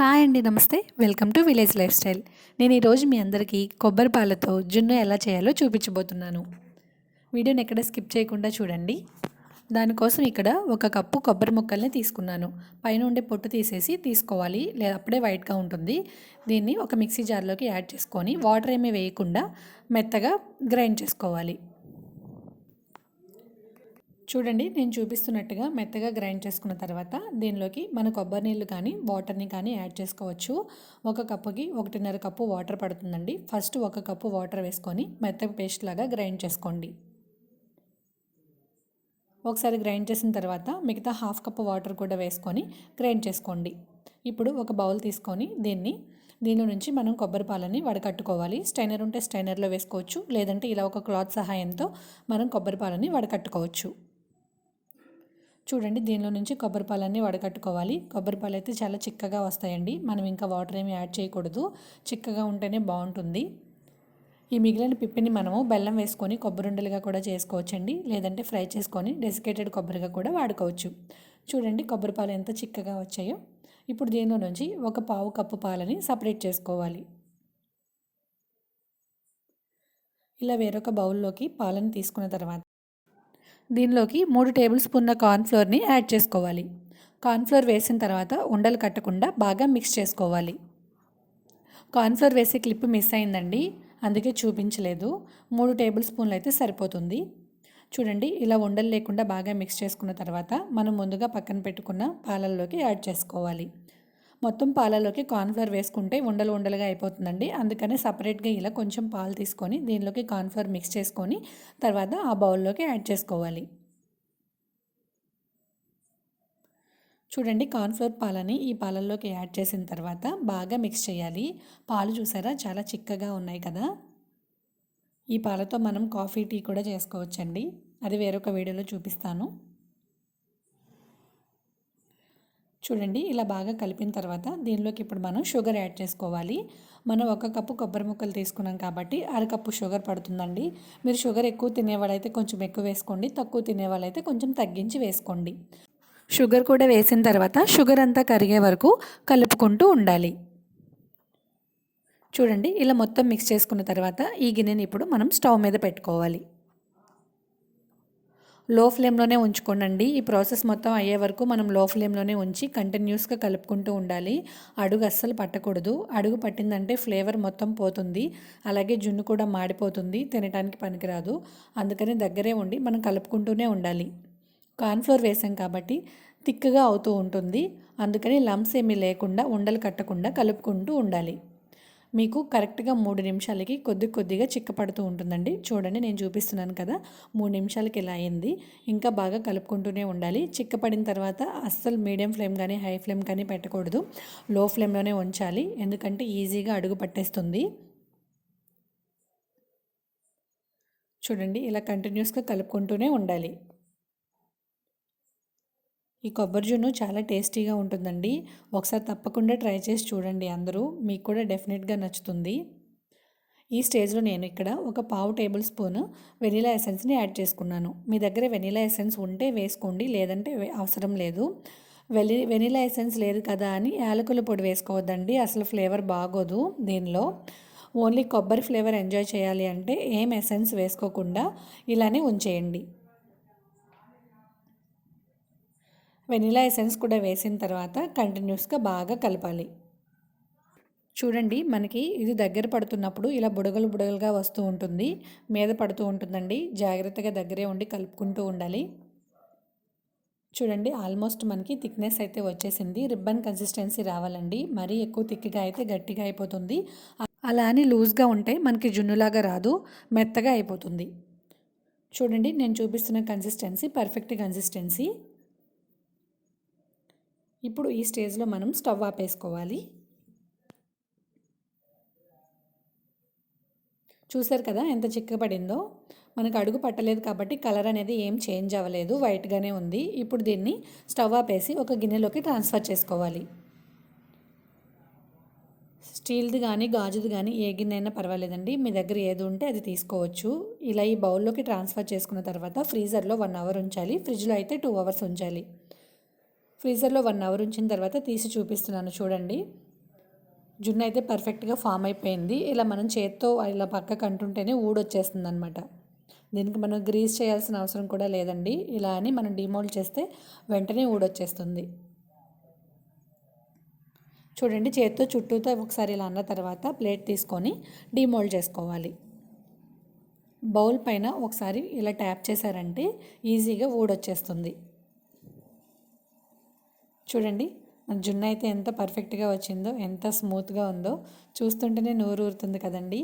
Hi అండి నమస్తే. Welcome to village lifestyle. నేను ఈరోజు మీ అందరికీ కొబ్బరి పాలతో జున్ను ఎలా చేయాలో చూపించబోతున్నాను. వీడియోని ఎక్కడ స్కిప్ చేయకుండా చూడండి. దానికోసం ఇక్కడ ఒక కప్పు కొబ్బరి ముక్కల్ని తీసుకున్నాను. పైన ఉండే పొట్టు తీసేసి తీసుకోవాలి. లేదా అప్పుడే వైట్గా ఉంటుంది. దీన్ని ఒక మిక్సీ జార్లోకి యాడ్ చేసుకొని వాటర్ ఏమీ వేయకుండా మెత్తగా గ్రైండ్ చేసుకోవాలి. చూడండి నేను చూపిస్తున్నట్టుగా మెత్తగా గ్రైండ్ చేసుకున్న తర్వాత దీనిలోకి మన కొబ్బరి నీళ్ళు కానీ వాటర్ని కానీ యాడ్ చేసుకోవచ్చు. ఒక కప్పుకి ఒకటిన్నర కప్పు వాటర్ పడుతుందండి. ఫస్ట్ ఒక కప్పు వాటర్ వేసుకొని మెత్తగా పేస్ట్ లాగా గ్రైండ్ చేసుకోండి. ఒకసారి గ్రైండ్ చేసిన తర్వాత మిగతా హాఫ్ కప్ వాటర్ కూడా వేసుకొని గ్రైండ్ చేసుకోండి. ఇప్పుడు ఒక బౌల్ తీసుకొని దీన్ని దీని నుంచి మనం కొబ్బరి పాలని వడకట్టుకోవాలి. స్టైనర్ ఉంటే స్టైనర్లో వేసుకోవచ్చు. లేదంటే ఇలా ఒక క్లాత్ సహాయంతో మనం కొబ్బరి పాలని వడకట్టుకోవచ్చు. చూడండి దీనిలో నుంచి కొబ్బరి పాలన్నీ వడకట్టుకోవాలి. కొబ్బరి పాలు అయితే చాలా చిక్కగా వస్తాయండి. మనం ఇంకా వాటర్ ఏమి యాడ్ చేయకూడదు. చిక్కగా ఉంటేనే బాగుంటుంది. ఈ మిగిలిన పిప్పిని మనము బెల్లం వేసుకొని కొబ్బరుండలుగా కూడా చేసుకోవచ్చండి. లేదంటే ఫ్రై చేసుకొని డెసికేటెడ్ కొబ్బరిగా కూడా వాడుకోవచ్చు. చూడండి కొబ్బరి పాలు ఎంత చిక్కగా వచ్చాయో. ఇప్పుడు దీనిలో నుంచి ఒక పావు కప్పు పాలని సపరేట్ చేసుకోవాలి. ఇలా వేరొక బౌల్లోకి పాలను తీసుకున్న తర్వాత దీనిలోకి మూడు టేబుల్ స్పూన్ల కార్న్ఫ్లోర్ని యాడ్ చేసుకోవాలి. కార్న్ఫ్లోర్ వేసిన తర్వాత ఉండలు కట్టకుండా బాగా మిక్స్ చేసుకోవాలి. కార్న్ఫ్లోర్ వేసే క్లిప్ మిస్ అయిందండి. అందుకే చూపించలేదు. మూడు టేబుల్ స్పూన్లు అయితే సరిపోతుంది. చూడండి ఇలా ఉండలు లేకుండా బాగా మిక్స్ చేసుకున్న తర్వాత మనం ముందుగా పక్కన పెట్టుకున్న పాలల్లోకి యాడ్ చేసుకోవాలి. మొత్తం పాలలోకి కార్న్ఫ్లవర్ వేసుకుంటే ఉండలు ఉండలుగా అయిపోతుందండి. అందుకనే సపరేట్గా ఇలా కొంచెం పాలు తీసుకొని దీనిలోకి కార్న్ఫ్లవర్ మిక్స్ చేసుకొని తర్వాత ఆ బౌల్లోకి యాడ్ చేసుకోవాలి. చూడండి కార్న్ఫ్లోర్ పాలని ఈ పాలల్లోకి యాడ్ చేసిన తర్వాత బాగా మిక్స్ చేయాలి. పాలు చూసారా? చాలా చిక్కగా ఉన్నాయి కదా. ఈ పాలతో మనం కాఫీ టీ కూడా చేసుకోవచ్చండి. అది వేరొక వీడియోలో చూపిస్తాను. చూడండి ఇలా బాగా కలిపిన తర్వాత దీనిలోకి ఇప్పుడు మనం షుగర్ యాడ్ చేసుకోవాలి. మనం ఒక కప్పు కొబ్బరి ముక్కలు తీసుకున్నాం కాబట్టి అరకప్పు షుగర్ పడుతుందండి. మీరు షుగర్ ఎక్కువ తినేవాళ్ళైతే కొంచెం ఎక్కువ వేసుకోండి తక్కువ తినేవాళ్ళైతే కొంచెం తగ్గించి వేసుకోండి. షుగర్ కూడా వేసిన తర్వాత షుగర్ అంతా కరిగే వరకు కలుపుకుంటూ ఉండాలి. చూడండి ఇలా మొత్తం మిక్స్ చేసుకున్న తర్వాత ఈ గిన్నెని ఇప్పుడు మనం స్టవ్ మీద పెట్టుకోవాలి. లో ఫ్లేమ్లోనే ఉంచుకోండి ఈ ప్రాసెస్ మొత్తం అయ్యే వరకు మనం లో ఫ్లేమ్లోనే ఉంచి కంటిన్యూస్గా కలుపుకుంటూ ఉండాలి. అడుగు అస్సలు పట్టకూడదు. అడుగు పట్టిందంటే ఫ్లేవర్ మొత్తం పోతుంది. అలాగే జున్ను కూడా మాడిపోతుంది. తినడానికి పనికిరాదు. అందుకని దగ్గరే ఉండి మనం కలుపుకుంటూనే ఉండాలి. కార్న్ఫ్లోర్ వేసాం కాబట్టి థిక్గా అవుతూ ఉంటుంది. అందుకని లమ్స్ ఏమీ లేకుండా ఉండలు కట్టకుండా కలుపుకుంటూ ఉండాలి. మీకు కరెక్ట్గా మూడు నిమిషాలకి కొద్ది కొద్దిగా చిక్కపడుతూ ఉంటుందండి. చూడండి నేను చూపిస్తున్నాను కదా. మూడు నిమిషాలకి ఇలా అయింది. ఇంకా బాగా కలుపుకుంటూనే ఉండాలి. చిక్కపడిన తర్వాత అస్సలు మీడియం ఫ్లేమ్ కానీ హై ఫ్లేమ్ కానీ పెట్టకూడదు. లో ఫ్లేమ్లోనే ఉంచాలి. ఎందుకంటే ఈజీగా అడుగు పట్టేస్తుంది. చూడండి ఇలా కంటిన్యూస్గా కలుపుకుంటూనే ఉండాలి. ఈ కొబ్బరి జున్ను చాలా టేస్టీగా ఉంటుందండి. ఒకసారి తప్పకుండా ట్రై చేసి చూడండి అందరూ. మీకు కూడా డెఫినెట్గా నచ్చుతుంది. ఈ స్టేజ్లో నేను ఇక్కడ ఒక పావు టేబుల్ స్పూన్ వెనీలా ఎసెన్స్ని యాడ్ చేసుకున్నాను. మీ దగ్గర వెనీలా ఎసెన్స్ ఉంటే వేసుకోండి లేదంటే అవసరం లేదు. వెలి వెనీలా ఎసెన్స్ లేదు కదా అని యాలకుల పొడి వేసుకోవద్దండి. అసలు ఫ్లేవర్ బాగోదు దీనిలో. ఓన్లీ కొబ్బరి ఫ్లేవర్ ఎంజాయ్ చేయాలి అంటే ఏం ఎసెన్స్ వేసుకోకుండా ఇలానే ఉంచేయండి. వెనిలా ఎసెన్స్ కూడా వేసిన తర్వాత కంటిన్యూస్గా బాగా కలపాలి. చూడండి మనకి ఇది దగ్గర పడుతున్నప్పుడు ఇలా బుడగలు బుడగలుగా వస్తూ ఉంటుంది. మీద పడుతూ ఉంటుందండి. జాగ్రత్తగా దగ్గరే ఉండి కలుపుకుంటూ ఉండాలి. చూడండి ఆల్మోస్ట్ మనకి థిక్నెస్ అయితే వచ్చేసింది. రిబ్బన్ కన్సిస్టెన్సీ రావాలండి. మరీ ఎక్కువ థిక్గా అయితే గట్టిగా అయిపోతుంది. అలా అని లూజ్గా ఉంటే మనకి జున్నులాగా రాదు. మెత్తగా అయిపోతుంది. చూడండి నేను చూపిస్తున్న కన్సిస్టెన్సీ పర్ఫెక్ట్ కన్సిస్టెన్సీ. ఇప్పుడు ఈ స్టేజ్లో మనం స్టవ్ ఆపేసుకోవాలి. చూసారు కదా ఎంత చిక్కబడిందో మనకు అడుగు పట్టలేదు కాబట్టి కలర్ అనేది ఏం చేంజ్ అవ్వలేదు వైట్గానే ఉంది. ఇప్పుడు దీన్ని స్టవ్ ఆపేసి ఒక గిన్నెలోకి ట్రాన్స్ఫర్ చేసుకోవాలి. స్టీల్ది కానీ గాజుది కానీ ఏ గిన్నె అయినా పర్వాలేదండి. మీ దగ్గర ఏది ఉంటే అది తీసుకోవచ్చు. ఇలా ఈ బౌల్లోకి ట్రాన్స్ఫర్ చేసుకున్న తర్వాత ఫ్రీజర్లో వన్ అవర్ ఉంచాలి. ఫ్రిడ్జ్లో అయితే టూ అవర్స్ ఉంచాలి. ఫ్రీజర్లో వన్ అవర్ ఉంచిన తర్వాత తీసి చూపిస్తున్నాను చూడండి. జున్ను అయితే పర్ఫెక్ట్గా ఫామ్ అయిపోయింది. ఇలా మనం చేత్తో ఇలా పక్కకు అంటుంటేనే ఊడొచ్చేస్తుంది అనమాట దీనికి మనం గ్రీస్ చేయాల్సిన అవసరం కూడా లేదండి. ఇలా అని మనం డిమోల్డ్ చేస్తే వెంటనే ఊడొచ్చేస్తుంది చూడండి చేత్తో చుట్టూతో ఒకసారి ఇలా అన్న తర్వాత ప్లేట్ తీసుకొని డిమోల్డ్ చేసుకోవాలి. బౌల్ పైన ఒకసారి ఇలా ట్యాప్ చేశారంటే ఈజీగా ఊడొచ్చేస్తుంది చూడండి జున్ను అయితే ఎంత పర్ఫెక్ట్గా వచ్చిందో ఎంత స్మూత్గా ఉందో చూస్తుంటేనే నోరు ఊరుతుంది కదండి.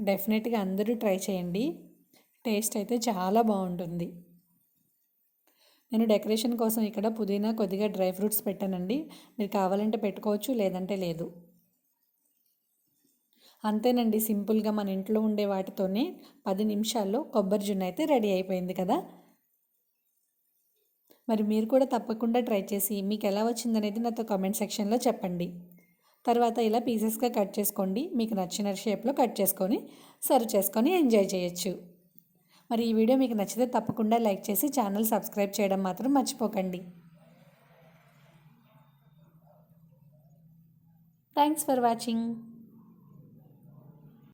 డెఫినెట్గా అందరూ ట్రై చేయండి. టేస్ట్ అయితే చాలా బాగుంటుంది. నేను డెకరేషన్ కోసం ఇక్కడ పుదీనా కొద్దిగా డ్రై ఫ్రూట్స్ పెట్టానండి. మీరు కావాలంటే పెట్టుకోవచ్చు లేదంటే లేదు. అంతేనండి సింపుల్గా మన ఇంట్లో ఉండే వాటితోనే పది నిమిషాల్లో కొబ్బరి జున్ను అయితే రెడీ అయిపోయింది కదా. మరి మీరు కూడా తప్పకుండా ట్రై చేసి మీకు ఎలా వచ్చిందనేది నాతో కామెంట్ సెక్షన్లో చెప్పండి. తర్వాత ఇలా పీసెస్గా కట్ చేసుకోండి. మీకు నచ్చిన షేప్లో కట్ చేసుకొని సర్వ్ చేసుకొని ఎంజాయ్ చేయొచ్చు. మరి ఈ వీడియో మీకు నచ్చితే తప్పకుండా లైక్ చేసి ఛానల్ సబ్స్క్రైబ్ చేయడం మాత్రం మర్చిపోకండి. Thanks for watching.